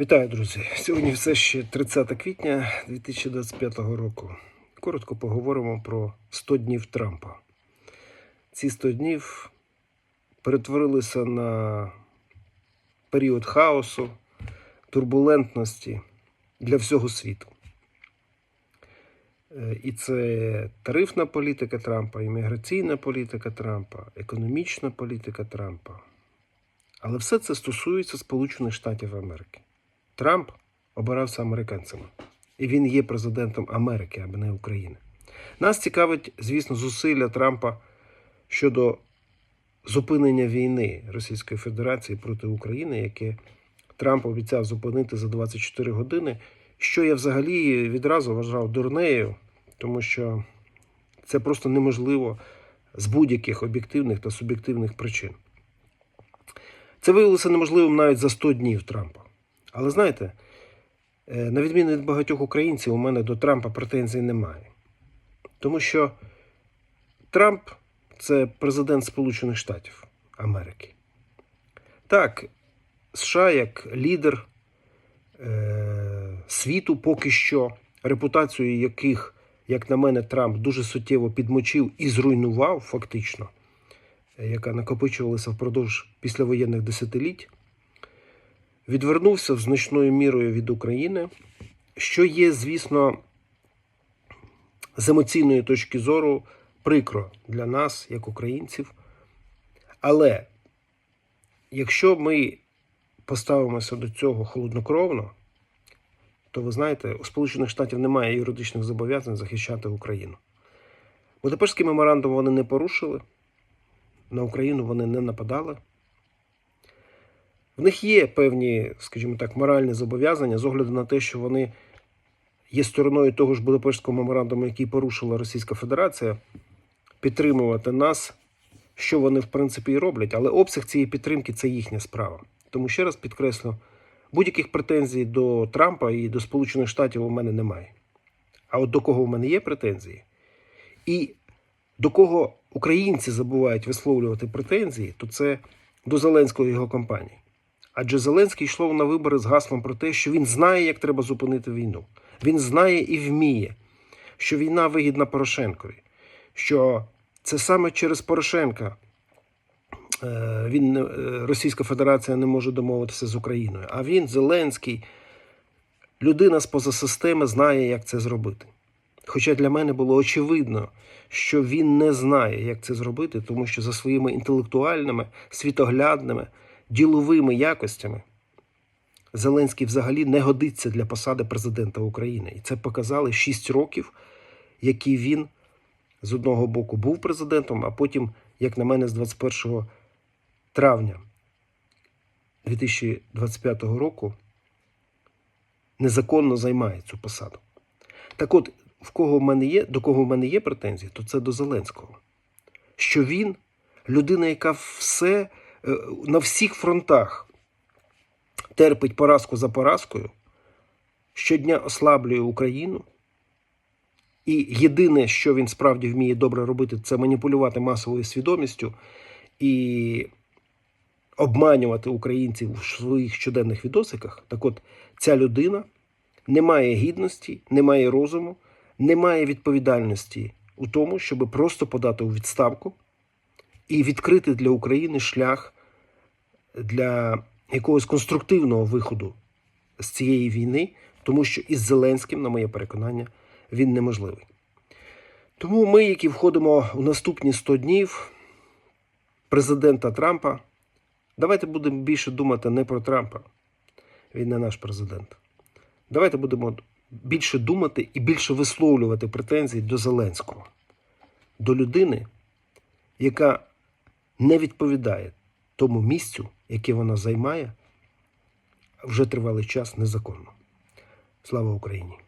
Вітаю, друзі! Сьогодні все ще 30 квітня 2025 року. Коротко поговоримо про 100 днів Трампа. Ці 100 днів перетворилися на період хаосу, турбулентності для всього світу. Е, І це тарифна політика Трампа, імміграційна політика Трампа, економічна політика Трампа. Але все це стосується Сполучених Штатів Америки. Трамп обирався американцями, і він є президентом Америки, а не України. Нас цікавить, звісно, зусилля Трампа щодо зупинення війни Російської Федерації проти України, яке Трамп обіцяв зупинити за 24 години, що я взагалі відразу вважав дурнею, тому що це просто неможливо з будь-яких об'єктивних та суб'єктивних причин. Це виявилося неможливим навіть за 100 днів Трампа. Але знаєте, е, на відміну від багатьох українців, у мене до Трампа претензій немає. Тому що Трамп це президент Сполучених Штатів Америки. Так, США як лідер е, світу поки що, репутацію яких, як на мене, Трамп дуже суттєво підмочив і зруйнував фактично, е, яка накопичувалася впродовж післявоєнних десятиліть відвернувся значною мірою від України, що є, звісно, з емоційної точки зору прикро для нас, як українців. Але якщо ми поставимося до цього холоднокровно, то ви знаєте, у Сполучених Штатів немає юридичних зобов'язань захищати Україну. Будапештський меморандум вони не порушили, на Україну вони не нападали. В них є певні, скажімо так, моральні зобов'язання з огляду на те, що вони є стороною того ж Будапештського меморандуму, який порушила Російська Федерація, підтримувати нас, що вони в принципі і роблять. Але обсяг цієї підтримки це їхня справа. Тому ще раз підкреслю, будь-яких претензій до Трампа і до Сполучених Штатів у мене немає. А от до кого в мене є претензії, і до кого українці забувають висловлювати претензії, то це до Зеленського і його компанії. Адже Зеленський йшов на вибори з гаслом про те, що він знає, як треба зупинити війну. Він знає і вміє, що війна вигідна Порошенкові, що це саме через Порошенка е, він, е, Російська Федерація не може домовитися з Україною. А він, Зеленський, людина з поза системи, знає, як це зробити. Хоча для мене було очевидно, що він не знає, як це зробити, тому що за своїми інтелектуальними, світоглядними, діловими якостями Зеленський взагалі не годиться для посади президента України. І це показали 6 років, які він з одного боку був президентом, а потім, як на мене, з 21 травня 2025 року незаконно займає цю посаду. Так от, в кого в мене є, до кого в мене є претензії, то це до Зеленського. Що він людина, яка все на всіх фронтах терпить поразку за поразкою, щодня ослаблює Україну. І єдине, що він справді вміє добре робити, це маніпулювати масовою свідомістю і обманювати українців в своїх щоденних відосиках. Так от, ця людина не має гідності, не має розуму, не має відповідальності у тому, щоб просто подати у відставку і відкрити для України шлях для якогось конструктивного виходу з цієї війни, тому що із Зеленським, на моє переконання, він неможливий. Тому ми, які входимо у наступні 100 днів президента Трампа, давайте будемо більше думати не про Трампа. Він не наш президент. Давайте будемо більше думати і більше висловлювати претензії до Зеленського, до людини, яка не відповідає тому місцю, яке вона займає вже тривалий час незаконно. Слава Україні!